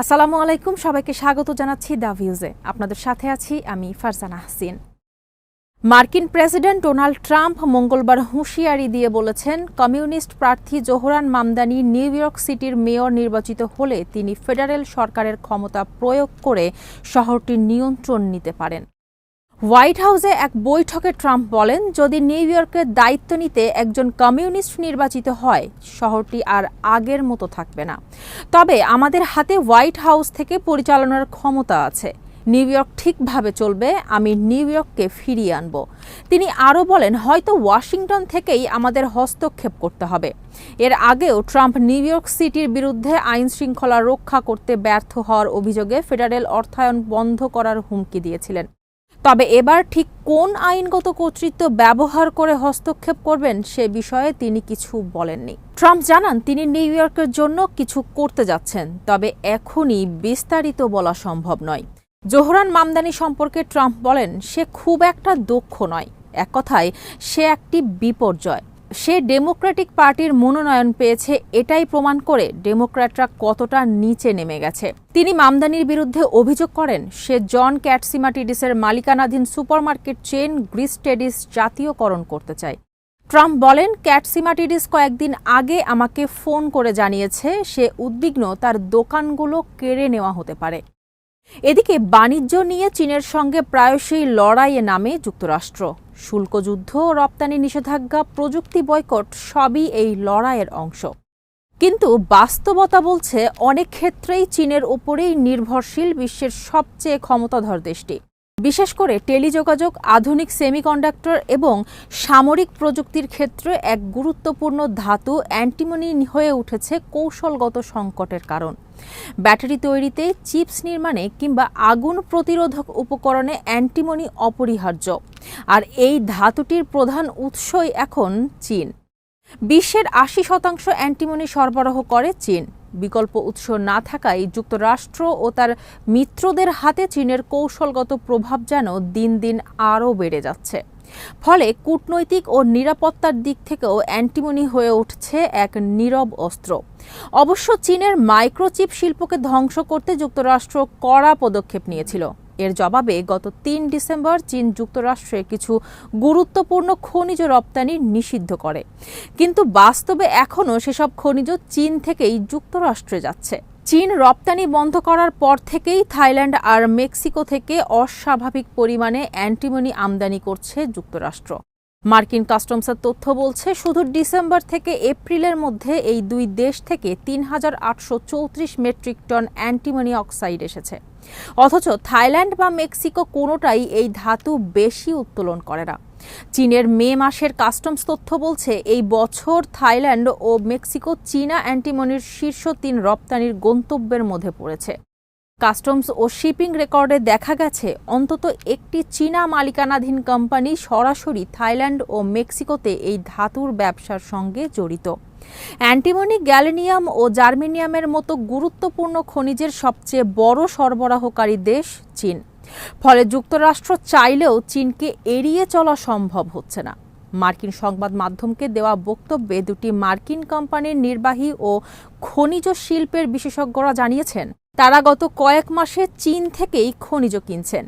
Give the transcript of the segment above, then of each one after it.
আসসালামু আলাইকুম, সবাইকে স্বাগত জানাচ্ছি দ্য ভিউজে। আপনাদের সাথে আছি আমি ফারজানা হাসিন। মার্কিন প্রেসিডেন্ট ডোনাল্ড ট্রাম্প মঙ্গলবার হুঁশিয়ারি দিয়ে বলেছেন, কমিউনিস্ট প্রার্থী জোহরান মামদানি নিউ ইয়র্ক সিটির মেয়র নির্বাচিত হলে তিনি ফেডারেল সরকারের ক্ষমতা প্রয়োগ করে শহরটির নিয়ন্ত্রণ নিতে পারেন। হোয়াইট হাউসে এক বৈঠকে ট্রাম্প বলেন, যদি নিউ ইয়র্কের দায়িত্ব নিতে একজন কমিউনিস্ট নির্বাচিত হয়, শহরটি আর আগের মতো থাকবে না। তবে আমাদের হাতে হোয়াইট হাউস থেকে পরিচালনার ক্ষমতা আছে। নিউ ইয়র্ক ঠিকভাবে চলবে, আমি নিউ ইয়র্ককে ফিরিয়ে আনব। তিনি আরও বলেন, হয়তো ওয়াশিংটন থেকেই আমাদের হস্তক্ষেপ করতে হবে। এর আগেও ট্রাম্প নিউ ইয়র্ক সিটির বিরুদ্ধে আইন শৃঙ্খলা রক্ষা করতে ব্যর্থ হওয়ার অভিযোগে ফেডারেল অর্থায়ন বন্ধ করার হুমকি দিয়েছিলেন। তবে এবার ঠিক কোন আইনগত কর্তৃত্ব ব্যবহার করে হস্তক্ষেপ করবেন সে বিষয়ে তিনি কিছু বলেননি। ট্রাম্প জানান, তিনি নিউ ইয়র্কের জন্য কিছু করতে যাচ্ছেন, তবে এখনই বিস্তারিত বলা সম্ভব নয়। জোহরান মামদানি সম্পর্কে ট্রাম্প বলেন, সে খুব একটা দক্ষ নয়। এক কথায় সে একটি বিপর্যয়। সে ডেমোক্রেটিক পার্টির মনোনয়ন পেয়েছে, এটাই প্রমাণ করে ডেমোক্র্যাটরা কতটা নিচে নেমে গেছে। তিনি মামদানির বিরুদ্ধে অভিযোগ করেন, সে জন ক্যাটসিমাটিডিসের মালিকানাধীন সুপারমার্কেট চেন গ্রিস্টেডিস জাতীয়করণ করতে চায়। ট্রাম্প বলেন, ক্যাটসিমাটিডিস কয়েকদিন আগে আমাকে ফোন করে জানিয়েছে, সে উদ্বিগ্ন, তার দোকানগুলো কেড়ে নেওয়া হতে পারে। এদিকে বাণিজ্য নিয়ে চীনের সঙ্গে প্রায়শই লড়াইয়ে নামে যুক্তরাষ্ট্র। শুল্কযুদ্ধ রপ্তানি নিষেধাজ্ঞা, প্রযুক্তি বয়কট সবই এই লড়াইয়ের অংশ। কিন্তু বাস্তবতা বলছে, অনেক ক্ষেত্রেই চীনের ওপরেই নির্ভরশীল বিশ্বের সবচেয়ে ক্ষমতাধর দেশটি। বিশেষ করে টেলিযোগাযোগ, আধুনিক সেমিকন্ডাক্টর এবং সামরিক প্রযুক্তির ক্ষেত্রে এক গুরুত্বপূর্ণ ধাতু অ্যান্টিমনি হয়ে উঠেছে কৌশলগত সংকটের কারণ। ব্যাটারি তৈরিতে, চিপস নির্মাণে কিংবা আগুন প্রতিরোধক উপকরণে অ্যান্টিমনি অপরিহার্য। আর এই ধাতুটির প্রধান উৎসই এখন চীন। বিশ্বের আশি শতাংশ অ্যান্টিমনি সরবরাহ করে চীন। বিকল্প উৎস না থাকায় যুক্তরাষ্ট্র ও তার মিত্রদের হাতে চীনের কৌশলগত প্রভাব যেন দিন দিন আরও বেড়ে যাচ্ছে। ফলে কূটনৈতিক ও নিরাপত্তার দিক থেকেও অ্যান্টিমনি হয়ে উঠছে এক নীরব অস্ত্র। অবশ্য চীনের মাইক্রোচিপ শিল্পকে ধ্বংস করতে যুক্তরাষ্ট্র কড়া পদক্ষেপ নিয়েছিল। এর জবাবে গত তিন ডিসেম্বর চীন যুক্তরাষ্ট্রে কিছু গুরুত্বপূর্ণ খনিজ রপ্তানি নিষিদ্ধ করে। কিন্তু বাস্তবে এখনও সেসব খনিজ চীন থেকেই যুক্তরাষ্ট্রে যাচ্ছে। চীন রপ্তানি বন্ধ করার পর থেকেই থাইল্যান্ড আর মেক্সিকো থেকে অস্বাভাবিক পরিমাণে অ্যান্টিমনি আমদানি করছে যুক্তরাষ্ট্র। মার্কিন কাস্টমসের তথ্য বলছে, শুধু ডিসেম্বর থেকে এপ্রিলের মধ্যে এই দুই দেশ থেকে তিন হাজার আটশো চৌত্রিশ মেট্রিক টন অ্যান্টিমনি অক্সাইড এসেছে। অথচ থাইল্যান্ড বা মেক্সিকো কোনোটাই এই ধাতু বেশি উত্তোলন করে না। চীনের মে মাসের কাস্টমস তথ্য বলছে, এই বছর থাইল্যান্ড ও মেক্সিকো চীনা অ্যান্টিমনির শীর্ষ তিন রপ্তানির গন্তব্যের মধ্যে পড়েছে। কাস্টমস ও শিপিং রেকর্ডে দেখা গেছে, অন্তত একটি চীনা মালিকানাধীন কোম্পানি সরাসরি থাইল্যান্ড ও মেক্সিকোতে এই ধাতুর ব্যবসার সঙ্গে জড়িত। অ্যান্টিমনি, গ্যালেনিয়াম ও জার্মেনিয়ামের মতো গুরুত্বপূর্ণ খনিজের সবচেয়ে বড় সরবরাহকারী দেশ চীন। ফলে যুক্তরাষ্ট্র চাইলেও চীনকে এড়িয়ে চলা সম্ভব হচ্ছে না। মার্কিন সংবাদ মাধ্যমকে দেওয়া বক্তব্যে দুটি মার্কিন কোম্পানির নির্বাহী ও খনিজ শিল্পের বিশেষজ্ঞরা জানিয়েছেন তারা গত কয়েক মাসে চীন থেকেই খনিজ কিনছেন।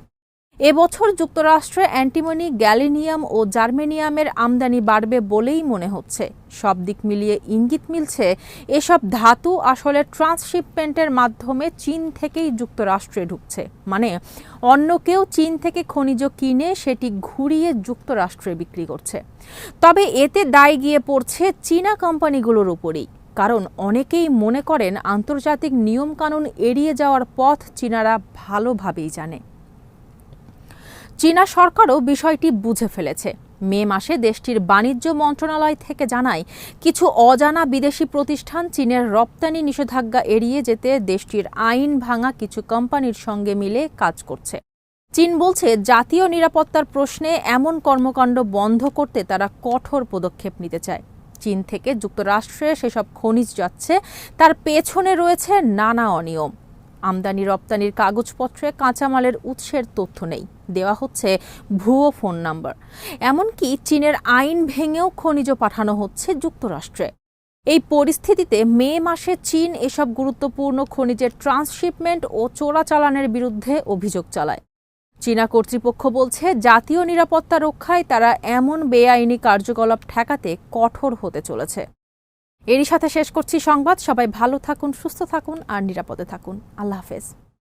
এবছর যুক্তরাষ্ট্রে অ্যান্টিমনি, গ্যালিনিয়াম ও জার্মেনিয়ামের আমদানি বাড়বে বলেই মনে হচ্ছে। সব দিক মিলিয়ে ইঙ্গিত মিলছে, এসব ধাতু আসলে ট্রান্সশিপমেন্টের মাধ্যমে চীন থেকেই যুক্তরাষ্ট্রে ঢুকছে। মানে অন্য কেউ চীন থেকে খনিজ কিনে সেটি ঘুরিয়ে যুক্তরাষ্ট্রে বিক্রি করছে। তবে এতে দায় গিয়ে পড়ছে চীনা কোম্পানিগুলোর উপরেই। কারণ অনেকেই মনে করেন আন্তর্জাতিক নিয়মকানুন এড়িয়ে যাওয়ার পথ চীনারা ভালোভাবেই জানে। চীনা সরকারও বিষয়টি বুঝে ফেলেছে। মে মাসে দেশটির বাণিজ্য মন্ত্রণালয় থেকে জানায়, কিছু অজানা বিদেশি প্রতিষ্ঠান চীনের রপ্তানি নিষেধাজ্ঞা এড়িয়ে যেতে দেশটির আইন ভাঙা কিছু কোম্পানির সঙ্গে মিলে কাজ করছে। চীন বলছে, জাতীয় নিরাপত্তার প্রশ্নে এমন কর্মকাণ্ড বন্ধ করতে তারা কঠোর পদক্ষেপ নিতে চায়। চীন থেকে যুক্তরাষ্ট্রে সেসব খনিজ যাচ্ছে। তার পেছনে রয়েছে নানা অনিয়ম। আমদানি রপ্তানির কাগজপত্রে কাঁচামালের উৎসের তথ্য নেই। দেওয়া হচ্ছে ভুয়ো ফোন নাম্বার। এমনকি চীনের আইন ভেঙেও খনিজ পাঠানো হচ্ছে যুক্তরাষ্ট্রে। এই পরিস্থিতিতে মে মাসে চীন এসব গুরুত্বপূর্ণ খনিজের ট্রান্সশিপমেন্ট ও চোরাচালানের বিরুদ্ধে অভিযোগ চালায়। চীনা কর্তৃপক্ষ বলছে, জাতীয় নিরাপত্তা রক্ষায় তারা এমন বেআইনি কার্যকলাপ ঠেকাতে কঠোর হতে চলেছে। এরই সাথে শেষ করছি সংবাদ। সবাই ভালো থাকুন, সুস্থ থাকুন আর নিরাপদে থাকুন। আল্লাহ হাফেজ।